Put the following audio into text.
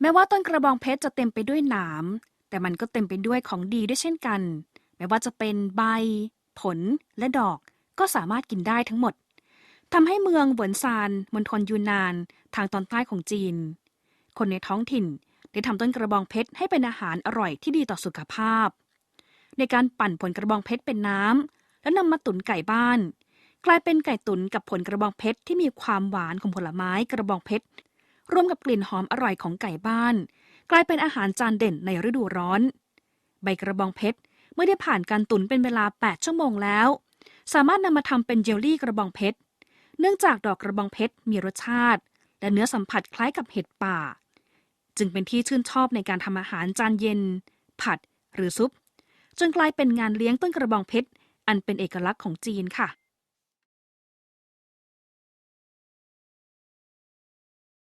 แม้ว่าต้นกระบองเพชรจะเต็มไปด้วยหนาม แต่มันก็เต็มไปด้วยของดีด้วยเช่นกัน ไม่ว่าจะเป็นใบ ผลและดอกก็สามารถกินได้ทั้งหมดทำให้เมืองเหวินซานมณฑลยูนนาน ทางตอนใต้ของจีน คนในท้องถิ่นได้ทำต้นกระบองเพชรให้เป็นอาหารอร่อยที่ดีต่อสุขภาพ ในการปั่นผลกระบองเพชรเป็นน้ำแล้วนำมาตุ๋นไก่บ้าน กลายเป็นไก่ตุ๋นกับผลกระบองเพชรที่มีความหวานของผลไม้กระบองเพชร รวมกับกลิ่นหอมอร่อยของไก่บ้าน กลายเป็นอาหารจานเด่นในฤดูร้อน ใบกระบองเพชรเมื่อได้ผ่านการตุ๋นเป็นเวลา 8 ชั่วโมงแล้ว สามารถนำมาทำเป็นเจลลี่กระบองเพชร เนื่องจากดอกกระบองเพชรมีรสชาติ และเนื้อสัมผัสคล้ายกับเห็ดป่า จึงเป็นที่ชื่นชอบในการทำอาหารจานเย็น ผัดหรือซุป จนกลายเป็นงานเลี้ยงต้นกระบองเพชรอันเป็นเอกลักษณ์ของจีนค่ะ